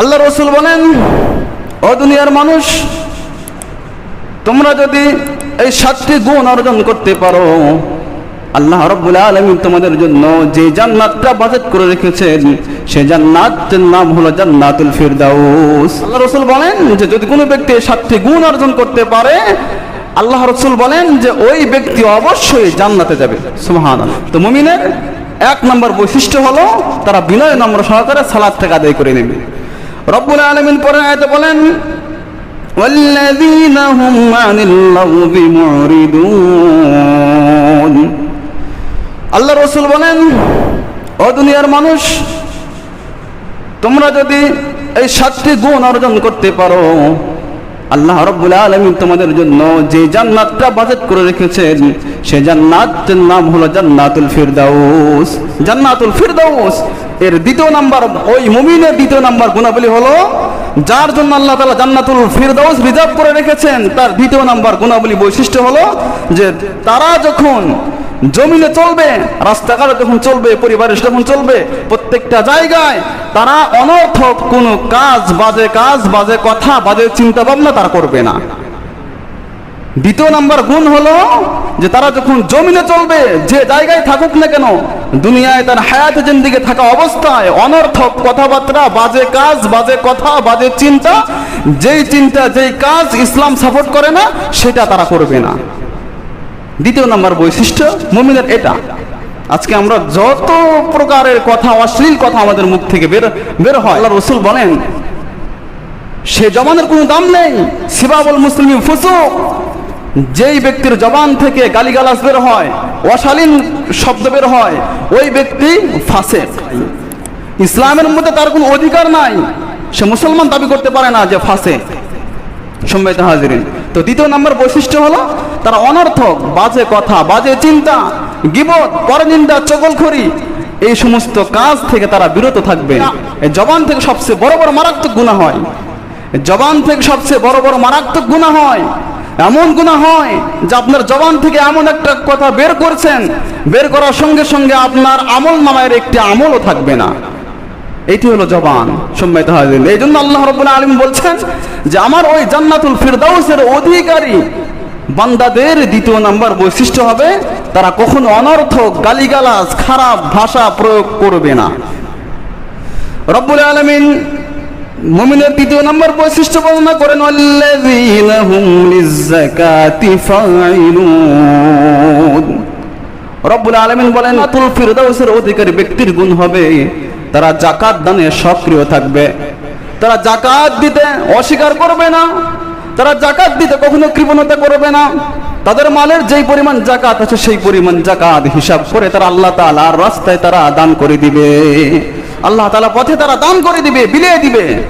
আল্লাহ রসুল বলেন, ও দুনিয়ার মানুষ, তোমরা যদি এই সাতটি গুণ অর্জন করতে পারো, আল্লাহ রব্বুল আলমী তোমাদের জন্য যে জান্নাতটা বাজেট করে রেখেছেন, সে জান্নাতের নাম হলো জান্নাতুল ফিরদাউস। আল্লাহ রসুল বলেন যে, যদি কোনো ব্যক্তি সাতটি গুণ অর্জন করতে পারে, আল্লাহ রসুল বলেন যে, ওই ব্যক্তি অবশ্যই জান্নাতে যাবে। সুবহান তো মুমিনের এক নম্বর বৈশিষ্ট্য হলো, তারা বিনয় নম্র সহকারে সালাদ থেকে আদায় করে নেবে। রব্বুল আলমিন পরে আয়তে বলেন والذين هم عن اللغو معرضون আল্লাহ রসুল বলেন ও দুনিয়ার মানুষ তোমরা যদি এই সাতটি গুণ অর্জন করতে পারো আল্লাহ রব্বুল আলমিন তোমাদের জন্য যে জান্নাতটা বাজেট করে রেখেছেন, সে জান্নাতের নাম হলো জান্নাতুল ফিরদাউস। জান্নাতুল ফিরদাউস, এর দ্বিতীয় নাম্বার, ওই মুমিনের দ্বিতীয় নাম্বার গুণাবলী হলো, যার জন্য আল্লাহ তালা জান্নাতুল ফিরদাউস রিজার্ভ করে রেখেছেন, তার দ্বিতীয় নাম্বার গুণাবলী বৈশিষ্ট্য হলো যে তারা যখন জমিনে চলবে, রাস্তাঘাটে যখন চলবে পরিবারে যখন চলবে, প্রত্যেকটা জায়গায় তারা অনর্থক কোনো কাজ বাজে কাজ, বাজে কথা, বাজে চিন্তা ভাবনা তারা করবে না। দ্বিতীয় নাম্বার গুণ হলো যে তারা যখন জমিনে চলবে, যে জায়গায় থাকুক না কেন, দুনিয়ায় তার হায়াত জিন্দিগি থাকা অবস্থায় অনর্থক কথাবার্তা, বাজে কাজ, বাজে কথা, বাজে চিন্তা, যেই চিন্তা, যেই কাজ ইসলাম সাপোর্ট করে না, সেটা তারা করবে না। দ্বিতীয় নম্বর বৈশিষ্ট্য, মুমিনের এটা। আজকে আমরা যত প্রকারের কথা, অশ্লীল কথা আমাদের মুখ থেকে বের বের হয়। আল্লাহ রসুল বলেন, সে জবানের কোনো দাম নেই, সিবাবুল মুসলিম ফুসুক। যেই ব্যক্তির জবান থেকে গালিগালাজ বের হয়, অশালীন শব্দ বের হয়, ওই ব্যক্তি ফাসে ইসলামের মধ্যে তার কোনো অধিকার নাই। সে মুসলমান দাবি করতে পারে না যে ফাসে সম্মানিত হাজিরিন তো দ্বিতীয় নম্বর বৈশিষ্ট্য হলো তারা অনর্থক, বাজে কথা, বাজে চিন্তা, গিবত, পরনিন্দা, চগলখড়ি, এই সমস্ত কাজ থেকে তারা বিরত থাকবে। জবান থেকে সবচেয়ে বড় বড় মারাত্মক গুণা হয়। জবান থেকে সবচেয়ে বড় বড় মারাত্মক গুণা হয়। এমন গুণা হয় যে আপনার জবান থেকে এমন একটা কথা বের করছেন, বের করার সঙ্গে সঙ্গে আপনার আমল নামায়ের একটি আমলও থাকবে না। এটি হলো জবান সম্মানিত হাজির এই জন্য আল্লাহ রব্বুল আলম বলছেন যে আমার ওই জান্নাতুল ফিরদাউসের অধিকারী বান্দাদের দ্বিতীয় নাম্বার বৈশিষ্ট্য হবে, তারা কখনো অনর্থক গালিগালাজ, খারাপ ভাষা প্রয়োগ করবে না। রব্বুল আলমিন মুমিনের তৃতীয় নম্বর বৈশিষ্ট্য বর্ণনা করেন রব্বুল আলমিন বলেন আতুল ফিরদাউসের অধিকারী ব্যক্তির গুণ হবে তারা জাকাত দানে সক্রিয় থাকবে। তারা জাকাত দিতে অস্বীকার করবে না। তারা জাকাত দিতে কখনো কৃপণতা করবে না। তাদের মালের যেই পরিমাণ জাকাত আছে, সেই পরিমাণ জাকাত হিসাব করে তারা আল্লাহ তাআলার রাস্তায় তারা দান করে দিবে। আল্লাহ তাআলা পথে তারা দান করে দিবে, বিলিয়ে দিবে।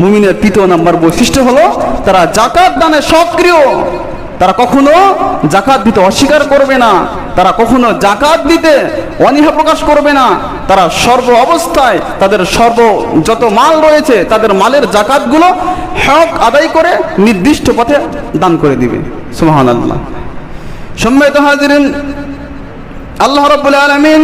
মুমিনের তৃতীয় নাম্বার বৈশিষ্ট্য হলো, তারা জাকাত দানে সক্রিয়। তারা কখনো জাকাত দিতে অস্বীকার করবে না। তারা কখনো জাকাত দিতে অনীহা প্রকাশ করবে না। তারা সর্ব অবস্থায় তাদের সর্ব যত মাল রয়েছে, তাদের মালের জাকাতগুলো হক আদায় করে নির্দিষ্ট পথে দান করে দিবে। সুবহান আল্লাহ সম্মানিত হাজিরিন, আল্লাহ রাব্বুল আলামিন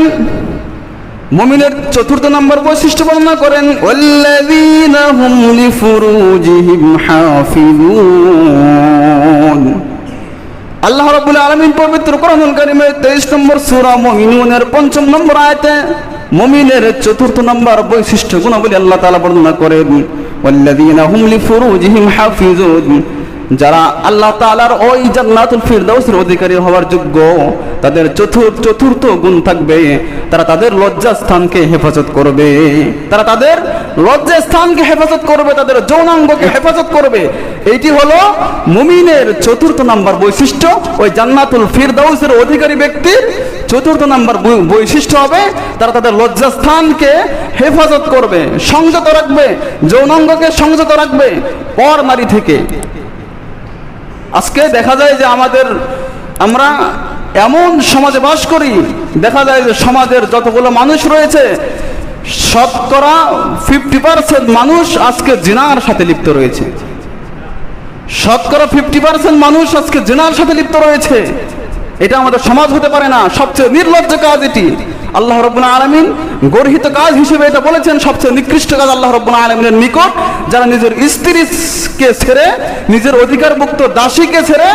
মুমিনের চতুর্থ নম্বর বৈশিষ্ট্য বর্ণনা করেন, ওয়াল্লাযীনা হুম লিফুরুজিহিম হাফিজুন আল্লাহ রাব্বুল আলামিন পবিত্র কোরআনুল কারীমের 23 নম্বর সূরা মুমিনুনের পঞ্চম নম্বর আয়াতে মুমিনের চতুর্থ নম্বর বৈশিষ্ট্য গুণাবলী আল্লাহ তাআলা বর্ণনা করেন, ওয়াল্লাযীনা হুম লিফুরুজিহিম হাফিজুন। যারা আল্লাহ তাআলার ওই জান্নাতুল ফিরদাউসের অধিকারী হওয়ার যোগ্য, তাদের চতুর্থ চতুর্থ গুণ থাকবে, তারা তাদের লজ্জা স্থানকে হেফাজত করবে। তারা তাদের লজ্জা স্থানকে হেফাজত করবে, তাদের যৌনাঙ্গকে হেফাজত করবে। এইটি হলো মুমিনের চতুর্থ নাম্বার বৈশিষ্ট্য। ওই জান্নাতুল ফিরদাউসের অধিকারী ব্যক্তির চতুর্থ নাম্বার বৈশিষ্ট্য হবে, তারা তাদের লজ্জা স্থানকে হেফাজত করবে, সংযত রাখবে, যৌনাঙ্গকে সংযত রাখবে পর নারী থেকে। আজকে দেখা যায় যে আমাদের, আমরা এমন সমাজে বাস করি, দেখা যায় যে সমাজের যতগুলো মানুষ রয়েছে, শতকরা ফিফটি পার্সেন্ট মানুষ আজকে জিনার সাথে লিপ্ত রয়েছে। শতকরা ফিফটি পার্সেন্ট মানুষ আজকে জেনার সাথে লিপ্ত রয়েছে। এটা আমাদের সমাজ হতে পারে না। সবচেয়ে নির্লজ্জ কাজ এটি। আল্লাহ রব্বুল আলমিন গর্হিত কাজ হিসেবে এটা বলেছেন, সবচেয়ে নিকৃষ্ট কাজ আল্লাহ রব্বুল আলমিনের নিকট, যারা নিজের স্ত্রীকে ছেড়ে, নিজের অধিকারভুক্ত দাসীকে ছেড়ে,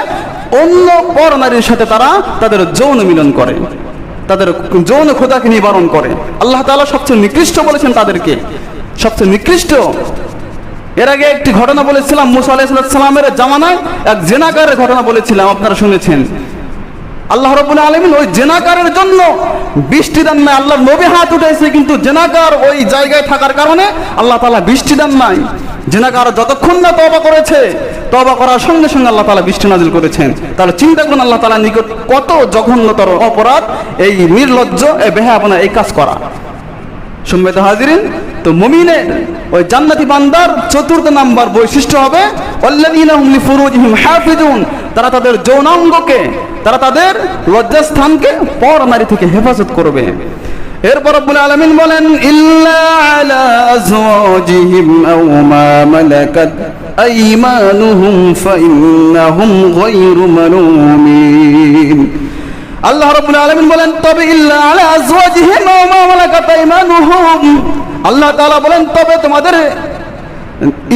অন্য পর নারীর সাথে তারা তাদের যৌন মিলন করে, তাদের যৌন খোদাকে নিবারণ করে। আল্লাহ তাআলা সবচেয়ে নিকৃষ্ট বলেছেন তাদেরকে। সবচেয়ে নিকৃষ্ট, এর আগে একটি ঘটনা বলেছিলাম, মুসা আলাইসালামের জামানায় এক জেনাকারের ঘটনা বলেছিলাম, আপনারা শুনেছেন। আল্লাহ রবুল আলমিন ওই জেনাকারের জন্য বৃষ্টি দেন নাই। আল্লাহ নবী হাত উঠেছে কিন্তু জেনাকার ওই জায়গায় থাকার কারণে আল্লাহ তালা বৃষ্টি দেন নাই। জেনাকার যতক্ষণ না তবা করেছে তবা করার সঙ্গে সঙ্গে আল্লাহ তালা বৃষ্টি নাজিল করেছেন। তাহলে চিন্তা করুন, আল্লাহ তালা নিকট কত জঘন্যতর অপরাধ, এই নির্লজ্জ, এই বেহাপনা এই কাজ করা। সম্মেত হাজিরিন তো মুমিনের ওই জান্নাতি বান্দার চতুর্থ নাম্বার বৈশিষ্ট্য হবে তারা তাদের যৌনাঙ্গকে, তারা তাদের লজ্জাস্থানকে পর নারী থেকে হেফাজত করবে। এরপর রব্বুল আলামিন বলেন, ইল্লা আলা আজওয়াজিহিম আও মা মালাকাত আইমানুহুম ফাইন্নাহুম গায়রু মালুমিন আল্লাহ রাব্বুল আলামিন বলেন, তবে ইল্লা আলা আজওয়াজিহিম ওয়া মা মালাকাত আইমানুহুম আল্লাহ তাআলা বলেন, তবে তোমাদের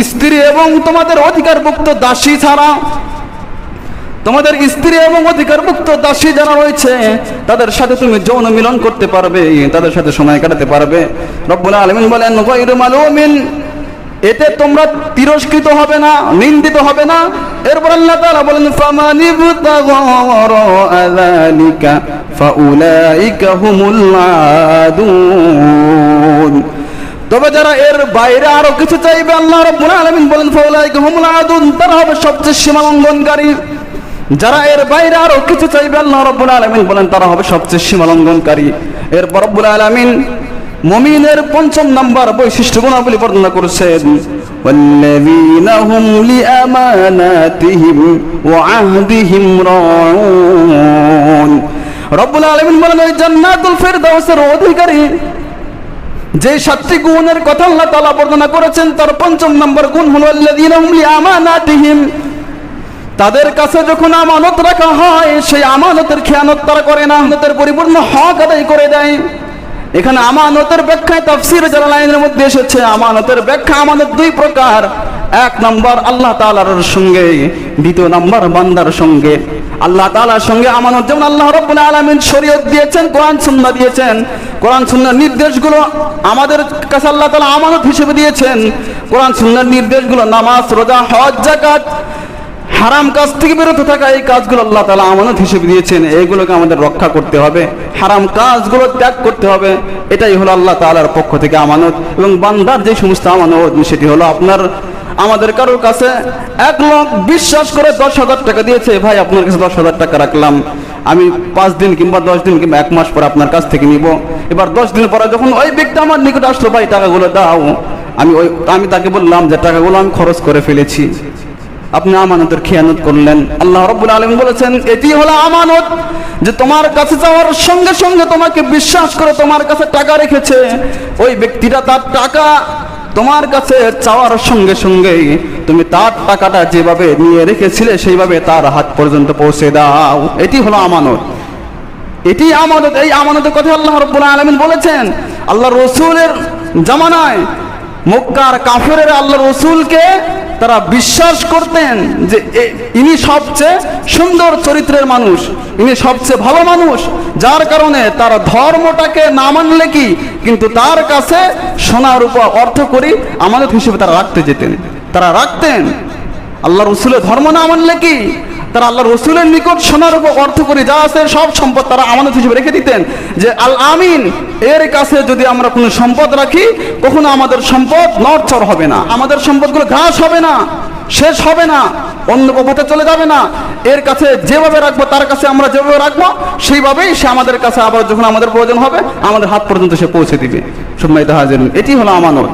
স্ত্রী এবং তোমাদের অধিকারভুক্ত দাসী ছাড়া, তোমাদের স্ত্রী এবং অধিকারভুক্ত দাসী যারা রয়েছে, তাদের সাথে তুমি যৌন মিলন করতে পারবে, তাদের সাথে সময় কাটাতে পারবে। রব্বুল আলামিন বলেন, গায়রু মালুমিন এতে তোমরা তিরস্কৃত হবে না, নিন্দিত হবে না। এরপর আল্লাহ বলেন, ফামানি আযালিকা ফাউলাইকা তবে যারা এর বাইরে আরও কিছু চাইবে, আল্লাহ রাব্বুল আলামিন বলেন, ফাউলাইকা হুমুল আদুন। তারা হবে সবচেয়ে সীমা লঙ্ঘনকারী যারা এর বাইরে আরও কিছু চাইবে, আল্লাহ রাব্বুল আলামিন বলেন, তারা হবে সবচেয়ে সীমা লঙ্ঘনকারী এরপর রব্বুল আলামিন মুমিনের পঞ্চম নাম্বার বৈশিষ্ট্য গুণাবলী বর্ণনা করেছেন والذين هم لأماناتهم وعهدهم راعون রব্বুল আলামিন বলেন ওই জান্নাতুল ফেরদাউসের অধিকারী যে সাতটি গুণের কথা আল্লাহ তাআলা বর্ণনা করেছেন তার পঞ্চম নম্বর গুণ হলো আল্লাযীনা হুম লিআমানাতিহিম তাদের কাছে যখন আমানত রাখা হয় সেই আমানতের খেয়ানত তারা করে না আমানতের পরিপূর্ণ হক আদায় করে দেয় এখানে আমানতের ব্যাখ্যায় তাফসির যারা লাইনের মধ্যে এসেছে, আমানতের ব্যাখ্যা আমানত দুই প্রকার। এক নম্বর আল্লাহ তাআলার সঙ্গে, দ্বিতীয় নম্বর বান্দার সঙ্গে। আল্লাহ তাআলার সঙ্গে আমানত, যেমন আল্লাহ রাব্বুল আলামিন শরীয়ত দিয়েছেন, কোরআন সুন্নাহ দিয়েছেন। কোরআন সুন্নাহর নির্দেশগুলো আমাদের কাছে আল্লাহ তাআলা আমানত হিসেবে দিয়েছেন। কোরআন সুন্নাহর নির্দেশগুলো নামাজ, রোজা, হজ, যাকাত হারাম কাজ থেকে বিরত থাকা এই কাজগুলো আল্লাহ তালা আমানত হিসেবে দিয়েছেন। এইগুলোকে আমাদের রক্ষা করতে হবে। হারাম কাজগুলো ত্যাগ করতে হবে। এটাই হলো আল্লাহ তালার পক্ষ থেকে আমানত। এবং বান্দার যে সমস্ত আমানত, সেটি হলো আপনার, আমাদের কারোর কাছে এক লোক বিশ্বাস করে দশ হাজার টাকা দিয়েছে, ভাই, আপনার কাছে দশ হাজার টাকা রাখলাম। আমি পাঁচ দিন কিংবা দশ দিন কিংবা এক মাস পরে আপনার কাছ থেকে নিব। এবার দশ দিন পরে যখন ওই ব্যক্তি আমার নিকট আসলো, ভাই, টাকাগুলো দাও। আমি ওই, আমি তাকে বললাম যে, টাকাগুলো আমি খরচ করে ফেলেছি। আপনি আমানতের খেয়ানত করলেন। আল্লাহ রব্বুল আলম বলেছেন, এটি হলো আমানত যে তোমার কাছে যাওয়ার সঙ্গে সঙ্গে তোমাকে বিশ্বাস করে তোমার কাছে টাকা রেখেছে। ওই ব্যক্তিটা তার টাকা তোমার কাছে চাওয়ার সঙ্গে সঙ্গে তুমি তার টাকাটা যেভাবে নিয়ে রেখেছিলে, সেইভাবে তার হাত পর্যন্ত পৌঁছে দাও। এটি হলো আমানত। এটি আমানত, এই আমানতের কথা আল্লাহ রব্বুল আলমিন বলেছেন আল্লাহ রসুলের জামানায় মক্কার কাফেরের আল্লাহ রসুলকে তারা বিশ্বাস করতেন যে ইনি সবচেয়ে সুন্দর চরিত্রের মানুষ, ইনি সবচেয়ে ভালো মানুষ, যার কারণে তার ধর্মটাকে না মানলে কি? কিন্তু তার কাছে সোনার উপর অর্থ করি আমাদের হিসেবে তারা রাখতে যেতেন। তারা রাখতেন। আল্লাহ রসুলের ধর্ম না মানলে কি? তারা আল্লাহ রসুলের নিকট সোনার উপর অর্থ করে যা আছে সব সম্পদ তারা আমানত হিসেবে রেখে দিতেন। যে আল আমিন, এর কাছে যদি আমরা কোনো সম্পদ রাখি, কখনো আমাদের সম্পদ নড়চড় হবে না। আমাদের সম্পদগুলো ঘাস হবে না, শেষ হবে না, অন্য পথে চলে যাবে না। এর কাছে যেভাবে রাখব, তার কাছে আমরা যেভাবে রাখব, সেইভাবেই সে আমাদের কাছে আবার যখন আমাদের প্রয়োজন হবে, আমাদের হাত পর্যন্ত সে পৌঁছে দিবে। সম্মানিত হাজির, এটি হলো আমানত।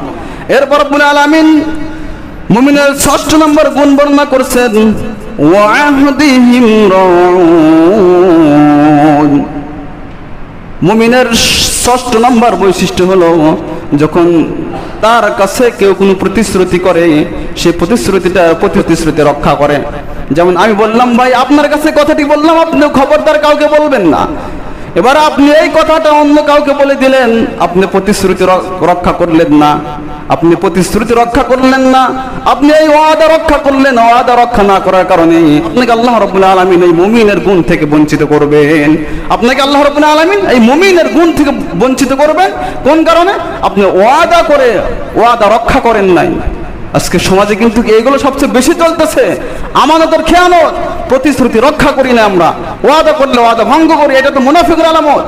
এরপর বলে আলামিন মুমিনের ষষ্ঠ নম্বর গুণ বর্ণনা করছেন ওয়াহদিহিম মুমিনের ষষ্ঠ নম্বর বৈশিষ্ট্য হলো, যখন তার কাছে কেউ কোনো প্রতিশ্রুতি করে, সে প্রতিশ্রুতিটা প্রতিশ্রুতি রক্ষা করে। যেমন আমি বললাম, ভাই, আপনার কাছে কথাটি বললাম আপনি খবরদার কাউকে বলবেন না। এবার আপনি এই কথাটা অন্য কাউকে বলে দিলেন, আপনি প্রতিশ্রুতি রক্ষা করলেন না। আপনি প্রতিশ্রুতি রক্ষা করলেন না। আপনি এই ওয়াদা রক্ষা করলেন, ওয়াদা রক্ষা না করার কারণে আপনাকে আল্লাহ রবুল্লা আলমিন এই মুমিনের গুণ থেকে বঞ্চিত করবেন। আপনাকে আল্লাহ রবুল্লা আলমিন এই মুমিনের গুণ থেকে বঞ্চিত করবেন। কোন কারণে? আপনি ওয়াদা করে, ওয়াদা রক্ষা করেন নাই। আজকে সমাজে কিন্তু এইগুলো সবচেয়ে বেশি চলতেছে। আমানতের খেয়ানত। প্রতিশ্রুতি রক্ষা করি না আমরা। ওয়াদা করলে ওয়াদা ভঙ্গ করি, এটা তো মুনাফিকের আলামত।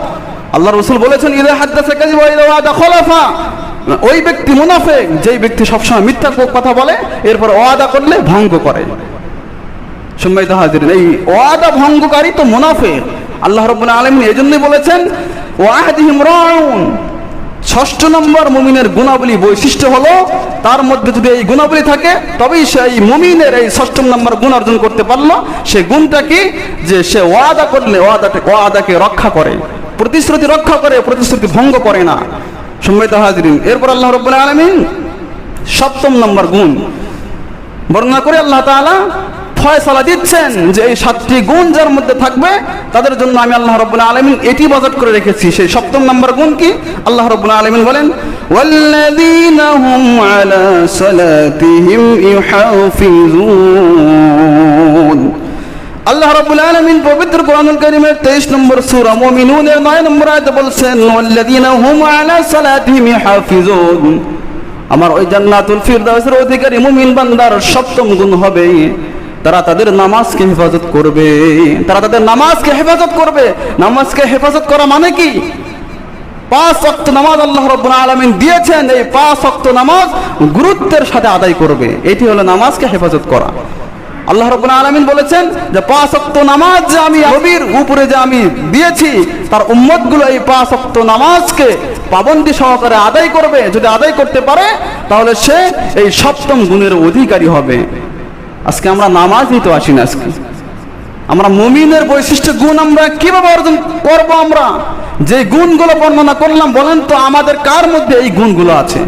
আল্লাহ রসুল বলেছেন ঈদে হাদ্দাসে ওয়াদা খলাফা। ওই ব্যক্তি মুনাফিক, যেই ব্যক্তি সবসময় মিথ্যা কথা বলে, এরপর ওয়াদা করলে ভঙ্গ করে। সম্মানিত হাজির এই ওয়াদা ভঙ্গকারী তো মুনাফিক। আল্লাহ রাব্বুল আলামিন এই জন্যই বলেছেন, ওয়াহদিহিম রাউন। ষষ্ঠ নম্বর মুমিনের গুণাবলী বৈশিষ্ট্য হলো, তার মধ্যে যদি এই গুণাবলী থাকে, তবেই সে এই মুমিনের এই ষষ্ঠ নম্বর গুণ অর্জন করতে পারল। সে গুণটা কি? যে সে ওয়াদা করলে ওয়াদাকে ওয়াদাকে রক্ষা করে। প্রতিশ্রুতি রক্ষা করে, প্রতিশ্রুতি ভঙ্গ করে না। সম্মানিত হাজিরিন, এরপর আল্লাহ রব্বুল আলামিন সপ্তম নম্বর গুণ বর্ণনা করে আল্লাহ তাআলা ফয়সালা দিচ্ছেন যে এই সাতটি গুণ যার মধ্যে থাকবে, তাদের জন্য আমি আল্লাহ রব্বুল আলামিন এটি বাজেট করে রেখেছি। সেই সপ্তম নম্বর গুণ কি? আল্লাহ রব্বুল আলামিন বলেন, ওয়াল্লাযীনা হুম আলা সালাতিহিম ইউহাফিজুন। আল্লাহ রাব্বুল আলামিন পবিত্র কোরআনুল কারীমের 23 নম্বর সূরা মুমিনুনের 9 নম্বর আয়াতে বলছেন, ওয়াল্লাযীনা হুম আলা সালাতিহিম ইউহাফিজুন। আমার ওই জান্নাতুল ফিরদাউসের অধিকারী মুমিন বান্দার সপ্তম গুণ হবে তারা তাদের নামাজকে হেফাজত করবে। তারা তাদের নামাজকে হেফাজত করবে। নামাজকে হেফাজত করা মানে কি? পাঁচ অক্ত নামাজ আল্লাহ রব্বুল আলামিন দিয়েছেন, এই পাঁচ অক্ত নামাজ গুরুত্বের সাথে আদায় করবে। এটি হলো নামাজকে হেফাজত করা। আল্লাহ রব্বুল আলামিন বলেছেন যে, পাঁচ অক্ত নামাজ যে আমি নবীর উপরে যে আমি দিয়েছি, তার উম্মতগুলো এই পাঁচ অক্ত নামাজকে পাবন্দি সহকারে আদায় করবে। যদি আদায় করতে পারে, তাহলে সে এই সপ্তম গুণের অধিকারী হবে। আজকে আমরা নামাজ নিতে আসি না আজকে। আমরা মুমিনের বৈশিষ্ট্য গুণ আমরা কীভাবে অর্জন করব আমরা? যে গুণগুলো বর্ণনা করলাম, বলেন তো আমাদের কার মধ্যে এই গুণগুলো আছে?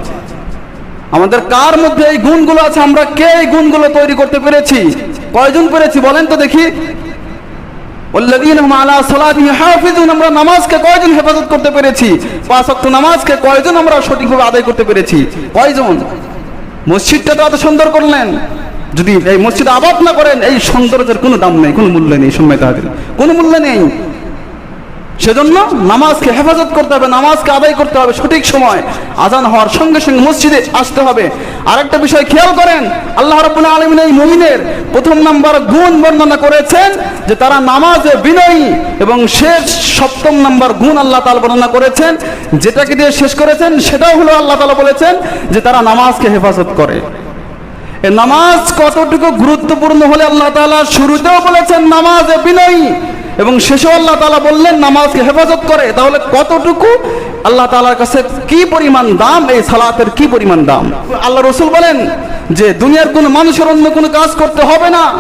আমাদের কার মধ্যে এই গুণগুলো আছে? আমরা কে এই গুণগুলো তৈরি করতে পেরেছি? কয়জন পেরেছি? বলেন তো দেখি। আমরা নামাজকে কয়জন হেফাজত করতে পেরেছি? পাঁচ নামাজকে কয়জন আমরা সঠিকভাবে আদায় করতে পেরেছি? কয়জন? মসজিদটা তো এত সুন্দর করলেন। যদি এই মসজিদ আবাদ না করেন, এই সৌন্দর্যের কোনো দাম নেই, কোনো মূল্য নেই সম্মানিত হাজির কোনো মূল্য নেই। সেজন্য নামাজকে হেফাজত করতে হবে, নামাজকে আদায় করতে হবে সঠিক সময়। আজান হওয়ার সঙ্গে সঙ্গে মসজিদে আসতে হবে। আরেকটা বিষয় খেয়াল করেন, আল্লাহ রাব্বুল আলামিন এই মুমিনের প্রথম নাম্বার গুণ বর্ণনা করেছেন যে তারা নামাজে বিনয়ী এবং শেষ সপ্তম নাম্বার গুণ আল্লাহ তাআলা বর্ণনা করেছেন। যেটাকে দিয়ে শেষ করেছেন, সেটাও হলো আল্লাহ তাআলা বলেছেন যে তারা নামাজকে হেফাজত করে। নামাজ কতটুকু গুরুত্বপূর্ণ হলে আল্লাহ তাআলা শুরুতেও বলেছেন নামাজ বিনয়ী। এবং শেষেও আল্লাহ তালা বললেন, নামাজকে হেফাজত করে। তাহলে কতটুকু আল্লাহ তাআলার কাছে কি পরিমাণ দাম, এই সালাতের কি পরিমাণ দাম? আল্লাহ রসুল বলেন যে, দুনিয়ার কোনো মানুষের অন্য কোনো কাজ করতে হবে না,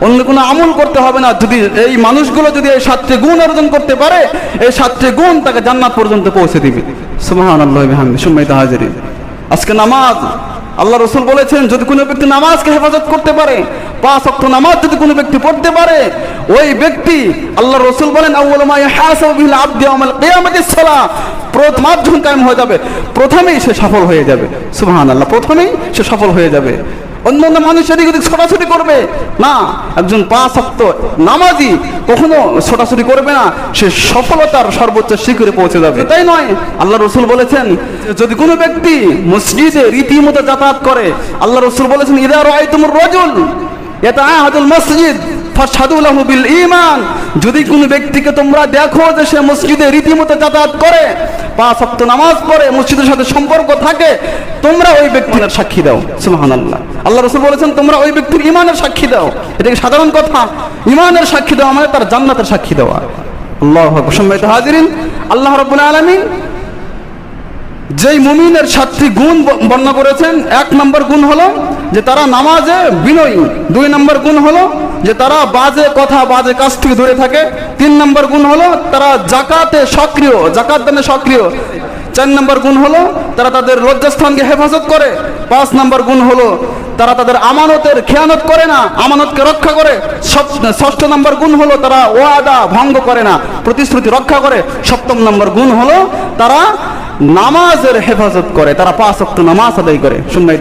অন্য কোনো আমল করতে হবে না। যদি এই মানুষগুলো যদি এই সাতটি গুণ অর্জন করতে পারে, এই সাতটি গুণ তাকে জান্নাত পর্যন্ত পৌঁছে দিবে। সুবহানাল্লাহি বিহামদি সম্মানিত হাজিরিন। আজকে নামাজ আল্লাহ রসুল বলেছেন, যদি কোনো ব্যক্তি নামাজকে হেফাজত করতে পারে, পাঁচ অক্ট নামাজ যদি কোনো ব্যক্তি পড়তে পারে, ওই ব্যক্তি আল্লাহ রসুল বলেন প্রথম কায়েম হয়ে যাবে। প্রথমেই সে সফল হয়ে যাবে। সুবহানাল্লাহ, প্রথমেই সে সফল হয়ে যাবে। অন্য অন্য মানুষ এদিক ওদিক ছোটাছুটি করবে না একজন পাঁচ অক্ত নামাজি কখনো ছোটাছুটি করবে না সে সফলতার সর্বোচ্চ শিখরে পৌঁছে যাবে। তাই নয়। আল্লাহ রসুল বলেছেন যদি কোনো ব্যক্তি মসজিদে রীতিমতো যাতায়াত করে আল্লাহ রসুল বলেছেন ইদার আয়তুমুর রজুল এটা আহাদুল মসজিদ ফাসাদুল্লাহু বিল ঈমান। যদি কোনো ব্যক্তিকে তোমরা দেখো যে সে মসজিদে রীতিমতো যাতায়াত করে পাঁচ ওয়াক্ত নামাজ পড়ে মসজিদের সাথে সম্পর্ক থাকে, তোমরা ওই ব্যক্তির সাক্ষী দাও। সুবহানাল্লাহ। আল্লাহ রাসূল বলেছেন, তোমরা ওই ব্যক্তির ইমানের সাক্ষী দাও। এটা কি সাধারণ কথা? ঈমানের সাক্ষী দেওয়া মানে তার জান্নাতের সাক্ষী দেওয়া। আল্লাহু সম্মানিত হাজিরিন, আল্লাহ রাব্বুল আলামিন যেই মুমিনের সাতটি গুণ বর্ণনা করেছেন, এক নম্বর গুণ হলো যে তারা নামাজে বিনয়ী। দুই নম্বর গুণ হলো যে তারা বাজে কথা, বাজে কাজ থেকে দূরে থাকে। তিন নম্বর গুণ হলো তারা জাকাতে সক্রিয়, জাকাত দানে সক্রিয়। চার নম্বর গুণ হলো তারা তাদের লজ্জাস্থানকে হেফাজত করে। পাঁচ নম্বর গুণ হলো তারা তাদের আমানতের খেয়ানত করে না, আমানতকে রক্ষা করে। ষষ্ঠ নম্বর গুণ হলো তারা ওয়াদা ভঙ্গ করে না, প্রতিশ্রুতি রক্ষা করে। সপ্তম নম্বর গুণ হলো তারা নামাজের হেফাজত করে, তারা পাঁচ অক্ট নামাজ আদায় করে। শুনবাই